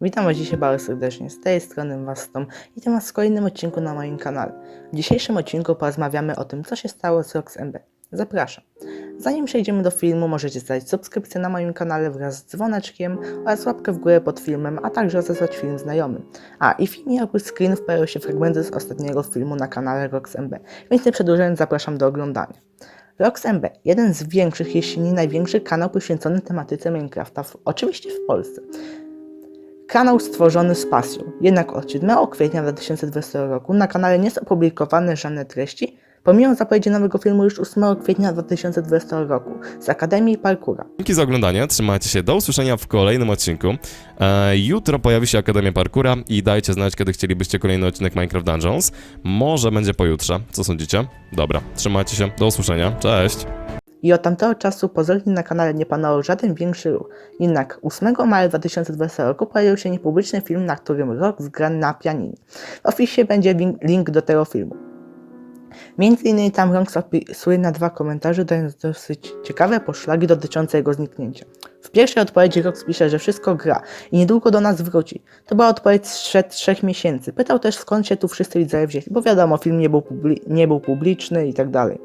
Witam Was dzisiaj bardzo serdecznie, z tej strony Wastom i temat w kolejnym odcinku na moim kanale. W dzisiejszym odcinku porozmawiamy o tym, co się stało z RoxMB. Zapraszam. Zanim przejdziemy do filmu, możecie zostawić subskrypcję na moim kanale wraz z dzwoneczkiem oraz łapkę w górę pod filmem, a także rozesłać film znajomym. A i w filmie oprócz screenów pojawią się fragmenty z ostatniego filmu na kanale RoxMB, więc nie przedłużając zapraszam do oglądania. RoxMB, jeden z większych, jeśli nie największy kanał poświęcony tematyce Minecrafta, w, oczywiście w Polsce. Kanał stworzony z pasją, jednak od 7 kwietnia 2020 roku na kanale nie są publikowane żadne treści, pomimo zapowiedzi nowego filmu już 8 kwietnia 2020 roku z Akademii Parkura. Dzięki za oglądanie, trzymajcie się, do usłyszenia w kolejnym odcinku. E, jutro pojawi się Akademia Parkura i dajcie znać, kiedy chcielibyście kolejny odcinek Minecraft Dungeons. Może będzie pojutrze, co sądzicie? Dobra, trzymajcie się, do usłyszenia, cześć! I od tamtego czasu pozornie na kanale nie panował żaden większy ruch. Jednak 8 maja 2020 roku pojawił się niepubliczny film, na którym Rox gra na pianinie. W opisie będzie link- do tego filmu. Między innymi tam Rox opisuje na dwa komentarze, dając dosyć ciekawe poszlaki dotyczące jego zniknięcia. W pierwszej odpowiedzi Rox pisze, że wszystko gra i niedługo do nas wróci. To była odpowiedź sprzed trzech miesięcy. Pytał też skąd się tu wszyscy widzowie wzięli, bo wiadomo, film nie był, publi- nie był publiczny i tak dalej.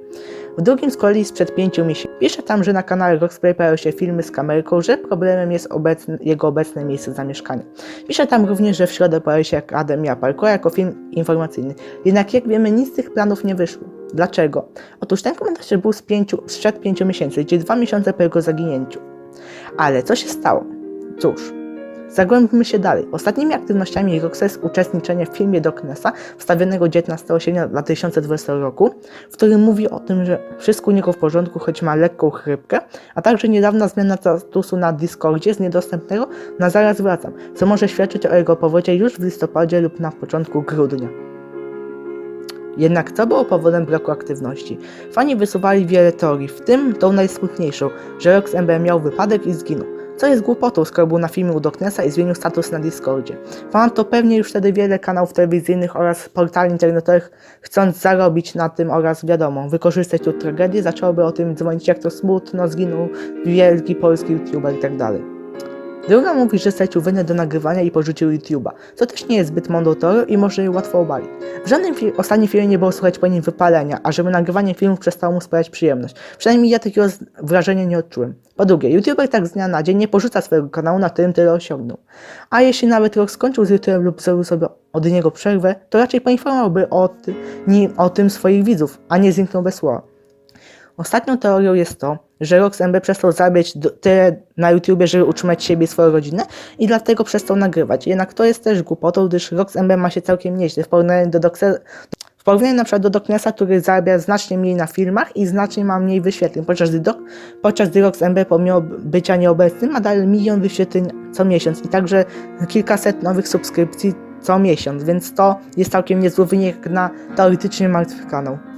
W drugim z kolei sprzed pięciu miesięcy. Pisze tam, że na kanale Roxplay pojawiają się filmy z kamerką, że problemem jest obecny, jego obecne miejsce zamieszkania. Pisze tam również, że w środę pojawi się Akademia Parkour jako film informacyjny. Jednak jak wiemy, nic z tych planów nie wyszło. Dlaczego? Otóż ten komentarz był z pięciu, sprzed pięciu miesięcy, czyli dwa miesiące po jego zaginięciu. Ale co się stało? Cóż, Zagłębmy się dalej. Ostatnimi aktywnościami Roxa jest uczestniczenie w filmie Doknesa wstawionego 19 sierpnia 2020 roku, w którym mówi o tym, że wszystko u niego w porządku, choć ma lekką chrypkę, a także niedawna zmiana statusu na Discordzie z niedostępnego na zaraz wracam, co może świadczyć o jego powrocie już w listopadzie lub na początku grudnia. Jednak co było powodem braku aktywności? Fani wysuwali wiele teorii, w tym tą najsmutniejszą, że RoxMB miał wypadek i zginął. Co jest głupotą, skoro był na filmie u Doknesa i zmienił status na Discordzie. Ponadto pewnie już wtedy wiele kanałów telewizyjnych oraz portali internetowych chcąc zarobić na tym oraz wiadomo, wykorzystać tę tragedię, zaczęłoby o tym dzwonić jak to smutno, zginął wielki polski youtuber i tak. Druga mówi, że stracił wynę do nagrywania i porzucił YouTube'a, co też nie jest zbyt mądrą teorią i może je łatwo obalić. W żadnym fi- ostatnim filmie nie było słychać po nim wypalenia, a nagrywanie filmów przestało mu sprawiać przyjemność. Przynajmniej ja takiego wrażenia nie odczułem. Po drugie, YouTuber tak z dnia na dzień nie porzuca swojego kanału, na którym tyle osiągnął. A jeśli nawet rok skończył z YouTube'em lub zrobił sobie od niego przerwę, to raczej poinformowałby o, ty- o tym swoich widzów, a nie zniknął bez słowa. Ostatnią teorią jest to, że RoxMB przestał zarabiać do- tyle na YouTubie, żeby utrzymać siebie i swoją rodzinę i dlatego przestał nagrywać. Jednak to jest też głupotą, gdyż RoxMB ma się całkiem nieźle w porównaniu do w porównaniu na przykład do Doknesa, który zarabia znacznie mniej na filmach i znacznie ma mniej wyświetleń, podczas gdy, Dok, podczas gdy RoxMB pomimo bycia nieobecnym ma dalej milion wyświetleń co miesiąc i także kilkaset nowych subskrypcji co miesiąc, więc to jest całkiem niezły wynik na teoretycznie martwy kanał.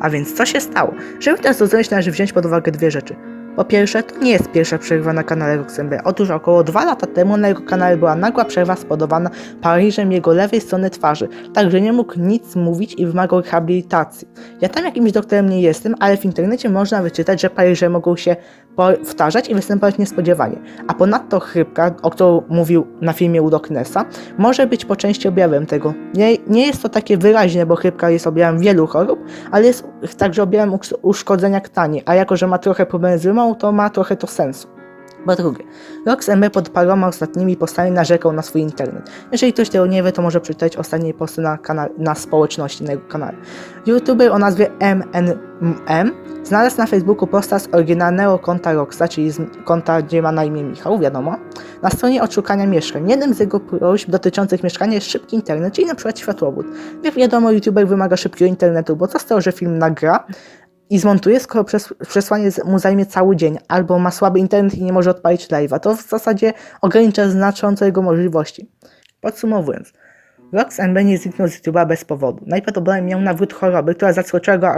A więc co się stało? Żeby ten zrozumieć, należy wziąć pod uwagę dwie rzeczy. Po pierwsze, to nie jest pierwsza przerwa na kanale Roxembe. Otóż około dwa lata temu na jego kanale była nagła przerwa spowodowana paraliżem jego lewej strony twarzy, także nie mógł nic mówić i wymagał rehabilitacji. Ja tam jakimś doktorem nie jestem, ale w internecie można wyczytać, że paraliże mogą się powtarzać i występować niespodziewanie. A ponadto chrypka, o którą mówił na filmie u Doknesa, może być po części objawem tego. Nie, nie jest to takie wyraźne, bo chrypka jest objawem wielu chorób, ale jest także objawem usz- uszkodzenia ktani, a jako, że ma trochę problem z rymą, to ma trochę to sensu. Po drugie, RoxMB pod paroma ostatnimi postami narzekał na swój internet. Jeżeli ktoś tego nie wie, to może przeczytać ostatnie posty na, kanale, na społeczności na jego kanale. YouTuber o nazwie MNM znalazł na Facebooku posta z oryginalnego konta Roxa, czyli z konta, gdzie ma na imię Michał, wiadomo, na stronie odszukania mieszkań. Jednym z jego próśb dotyczących mieszkania jest szybki internet, czyli przykład światłowód. Jak wiadomo, YouTuber wymaga szybkiego internetu, bo co z tego, że film nagra, i zmontuje, skoro przes- przesłanie mu zajmie cały dzień, albo ma słaby internet i nie może odpalić live'a. To w zasadzie ogranicza znacząco jego możliwości. Podsumowując, Rox MB nie zniknął z YouTube'a bez powodu. Najprawdopodobniej miał nawrót choroby, która zaskoczyła go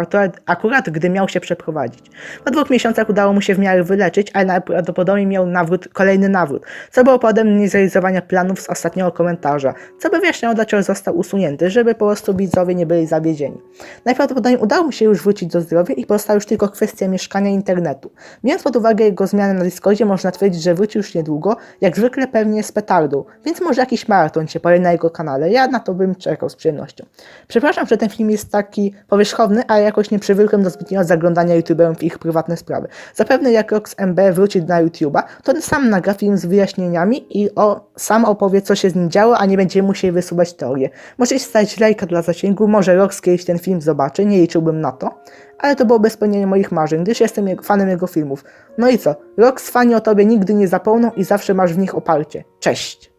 akurat, gdy miał się przeprowadzić. Po dwóch miesiącach udało mu się w miarę wyleczyć, ale najprawdopodobniej miał nawrót, kolejny nawrót, co było powodem niezrealizowania planów z ostatniego komentarza, co by wyjaśniało dlaczego został usunięty, żeby po prostu widzowie nie byli zawiedzieni. Najprawdopodobniej udało mu się już wrócić do zdrowia i pozostała już tylko kwestia mieszkania i internetu. Biorąc pod uwagę jego zmiany na Discordzie, można twierdzić, że wróci już niedługo, jak zwykle pewnie z petardą, więc może jakiś maraton się pojawi na jego kanale. Ja na to bym czekał z przyjemnością. Przepraszam, że ten film jest taki powierzchowny, ale jakoś nie przywykłem do zbytniego zaglądania youtuberów w ich prywatne sprawy. Zapewne jak Rox MB wróci na YouTube'a, to on sam nagra film z wyjaśnieniami i o, sam opowie, co się z nim działo, a nie będziemy musieli wysuwać teorię. Może stać lajka dla zasięgu, może Rox kiedyś ten film zobaczy, nie liczyłbym na to, ale to byłoby spełnienie moich marzeń, gdyż jestem fanem jego filmów. No i co? Rox fani o tobie nigdy nie zapomną i zawsze masz w nich oparcie. Cześć!